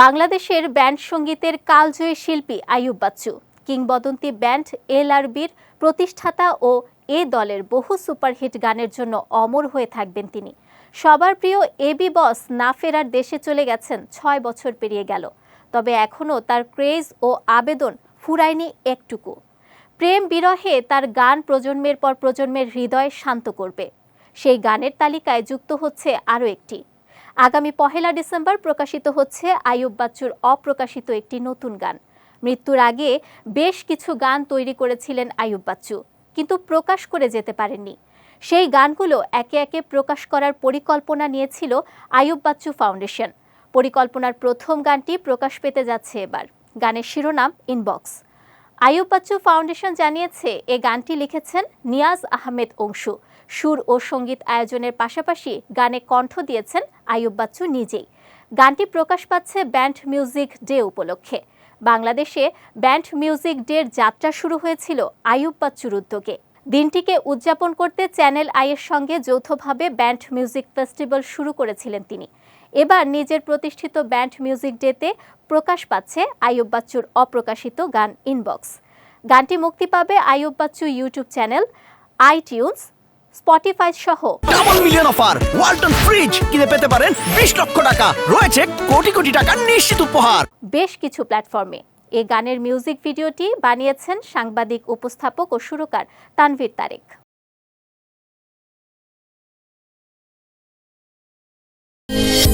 বাংলাদেশের ব্যান্ড সঙ্গীতের কালজয়ী শিল্পী আয়ুব বাচ্চু, কিংবদন্তি ব্যান্ড এল এলআরবির প্রতিষ্ঠাতা ও এ দলের বহু সুপারহিট গানের জন্য অমর হয়ে থাকবেন তিনি। সবার প্রিয় এবি বস না ফেরার দেশে চলে গেছেন, ছয় বছর পেরিয়ে গেল। তবে এখনও তার ক্রেজ ও আবেদন ফুরায়নি একটুকু। প্রেম বিরহে তার গান প্রজন্মের পর প্রজন্মের হৃদয় শান্ত করবে। সেই গানের তালিকায় যুক্ত হচ্ছে আরও একটি। আগামী পহেলা ডিসেম্বর প্রকাশিত হচ্ছে আয়ুব বাচ্চুর অপ্রকাশিত একটি নতুন গান। মৃত্যুর আগে বেশ কিছু গান তৈরি করেছিলেন আয়ুব বাচ্চু, কিন্তু প্রকাশ করে যেতে পারেননি। সেই গানগুলো একে একে প্রকাশ করার পরিকল্পনা নিয়েছিল আয়ুব বাচ্চু ফাউন্ডেশন। পরিকল্পনার প্রথম গানটি প্রকাশ পেতে যাচ্ছে এবার। গানের শিরোনাম, ইনবক্স। আয়ুব বাচ্চু ফাউন্ডেশন জানিয়েছে, এ গানটি লিখেছেন নিয়াজ আহমেদ অংশু। সুর ও সংগীত আয়োজনের পাশাপাশি গানে কণ্ঠ দিয়েছেন আয়ুব বাচ্চু নিজেই। গানটি প্রকাশ পাচ্ছে ব্যান্ড মিউজিক ডে উপলক্ষে। বাংলাদেশে ব্যান্ড মিউজিক ডের যাত্রা শুরু হয়েছিল আয়ুব বাচ্চুর উদ্যোগে। দিনটিকে উদযাপন করতে চ্যানেল আইয়ের সঙ্গে যৌথভাবে ব্যান্ড মিউজিক ফেস্টিভ্যাল শুরু করেছিলেন তিনি। এবার নিজের প্রতিষ্ঠিত ব্যান্ড মিউজিক ডেতে প্রকাশ পাচ্ছে আইয়ুব বাচ্চুর অপ্রকাশিত গান ইনবক্স। গানটি মুক্তি পাবে Ayub Bachchu YouTube channel iTunes Spotify সহ। Double million offer Walton fridge কিনে পেতে পারেন 20 লক্ষ টাকা। রয়েছে কোটি কোটি টাকার নিশ্চিত উপহার। বেশ কিছু প্ল্যাটফর্মে এ গানের মিউজিক ভিডিওটি বানিয়েছেন সাংবাদিক উপস্থাপক ও সুরকার তানভীর তারেক। Yeah.